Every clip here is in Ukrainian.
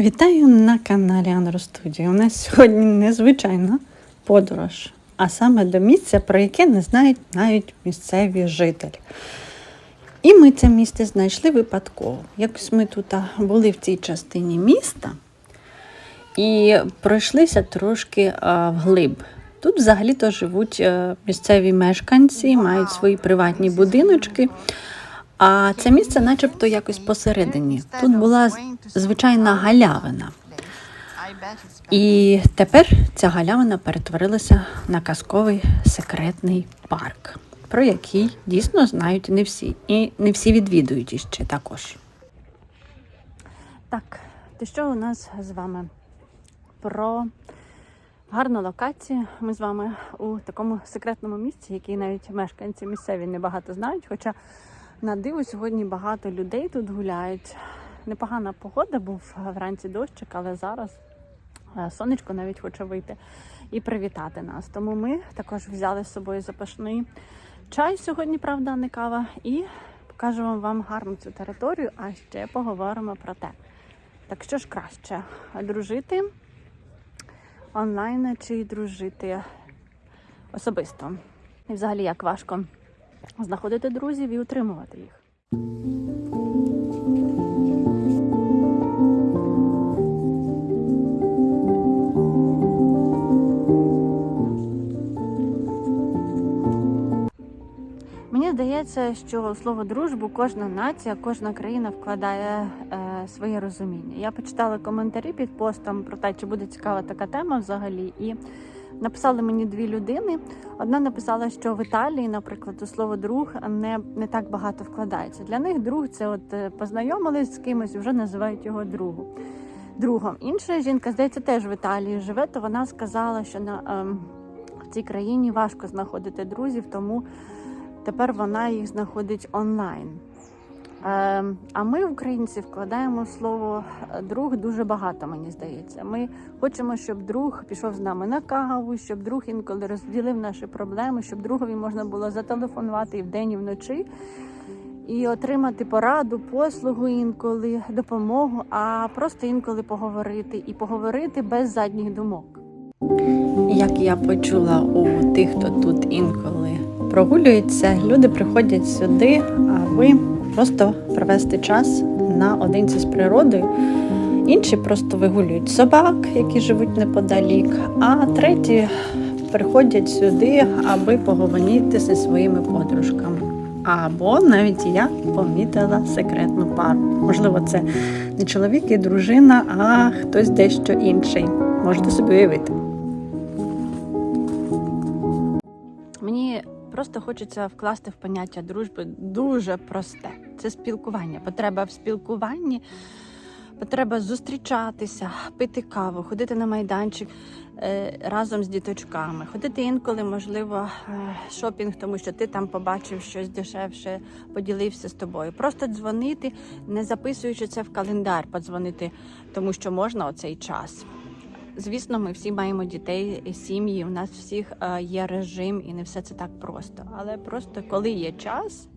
Вітаю на каналі Анро Студіо. У нас сьогодні незвичайна подорож, а саме до місця, про яке не знають навіть місцеві жителі. І ми це місце знайшли випадково. Якось ми тут були в цій частині міста і пройшлися трошки вглиб. Тут взагалі-то живуть е, місцеві мешканці, мають свої приватні будиночки. А це місце, начебто, якось посередині. Тут була звичайна галявина. І тепер ця галявина перетворилася на казковий секретний парк, про який дійсно знають не всі. І не всі відвідують іще також. Так, то що у нас з вами? Про гарну локацію. Ми з вами у такому секретному місці, який навіть мешканці місцеві небагато знають. Хоча на диво сьогодні багато людей тут гуляють. Непогана погода, був вранці дощик, але зараз е, сонечко навіть хоче вийти і привітати нас. Тому ми також взяли з собою запашний чай сьогодні, правда, не кава, і покажемо вам гарну цю територію, а ще поговоримо про те. Так що ж краще дружити онлайн чи дружити особисто? І взагалі як важко знаходити друзів і утримувати їх. Мені здається, що слово дружбу кожна нація, кожна країна вкладає е, своє розуміння. Я почитала коментарі під постом про те, чи буде цікава така тема взагалі, і написали мені дві людини. Одна написала, що в Італії, наприклад, у слово друг не, не так багато вкладається. Для них друг це от е, познайомились з кимось, вже називають його другу. Другом. Інша жінка, здається, теж в Італії живе, то вона сказала, що на ем, в цій країні важко знаходити друзів, тому тепер вона їх знаходить онлайн. Е, а ми, українці, вкладаємо слово е, друг дуже багато, мені здається. Ми хочемо, щоб друг пішов з нами на каву, щоб друг інколи розділив наші проблеми, щоб другові можна було зателефонувати і вдень, і вночі. І отримати пораду, послугу інколи, допомогу, а просто інколи поговорити і поговорити без задніх думок. Як я почула у тих, хто тут інколи прогулюється, люди приходять сюди, аби просто провести час наодинці з природою. Інші просто вигулюють собак, які живуть неподалік, а треті приходять сюди, аби поговорити зі своїми подружками. Або навіть я помітила секретну пару. Можливо, це не чоловік і дружина, а хтось дещо інший. Можете собі уявити. Просто хочеться вкласти в поняття дружби дуже просте. Це спілкування. Потреба в спілкуванні, потреба зустрічатися, пити каву, ходити на майданчик е, разом з діточками, ходити інколи, можливо, е, шопінг, тому що ти там побачив щось дешевше, поділився з тобою. Просто дзвонити, не записуючи це в календар, подзвонити, тому що можна оцей час. Звісно, ми всі маємо дітей, сім'ї. У нас всіх е, є режим, і не все це так просто. Але просто коли є час,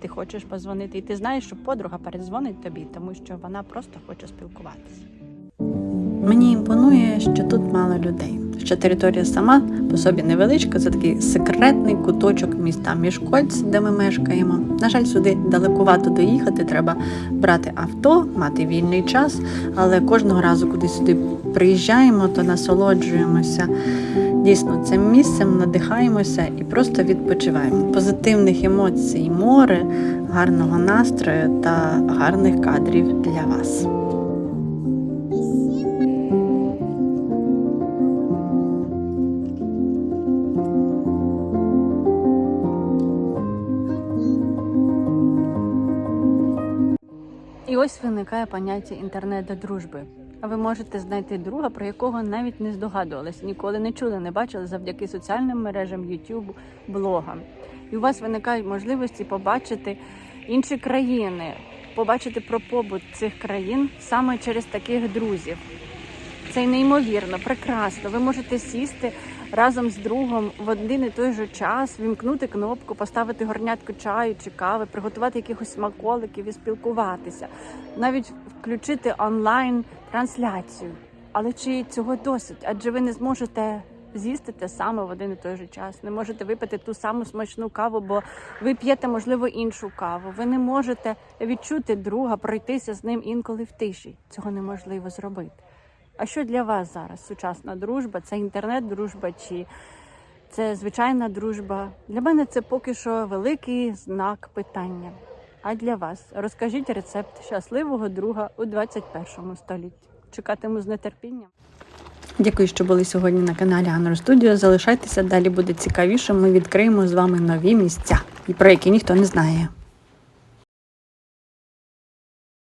ти хочеш позвонити, і ти знаєш, що подруга передзвонить тобі, тому що вона просто хоче спілкуватися. Мені імпонує, що тут мало людей. Що територія сама по собі невеличка, це такий секретний куточок міста Мішкольц, де ми мешкаємо. На жаль, сюди далекувато доїхати. Треба брати авто, мати вільний час. Але кожного разу, куди сюди приїжджаємо, то насолоджуємося дійсно цим місцем, надихаємося і просто відпочиваємо. Позитивних емоцій, море, гарного настрою та гарних кадрів для вас. І ось виникає поняття інтернет-дружби. А ви можете знайти друга, про якого навіть не здогадувалися, ніколи не чули, не бачили завдяки соціальним мережам, YouTube, блогам. І у вас виникають можливості побачити інші країни, побачити про побут цих країн саме через таких друзів. Це неймовірно, прекрасно. Ви можете сісти разом з другом в один і той же час, вімкнути кнопку, поставити горнятку чаю чи кави, приготувати якихось смаколиків і спілкуватися. Навіть включити онлайн трансляцію. Але чи цього досить? Адже ви не зможете з'їсти те саме в один і той же час. Не можете випити ту саму смачну каву, бо ви п'єте, можливо, іншу каву. Ви не можете відчути друга, пройтися з ним інколи в тиші. Цього неможливо зробити. А що для вас зараз сучасна дружба? Це інтернет-дружба чи це звичайна дружба? Для мене це поки що великий знак питання. А для вас розкажіть рецепт щасливого друга у 21 столітті. Чекатиму з нетерпінням. Дякую, що були сьогодні на каналі Анро Студіо. Залишайтеся далі буде цікавіше. Ми відкриємо з вами нові місця, про які ніхто не знає.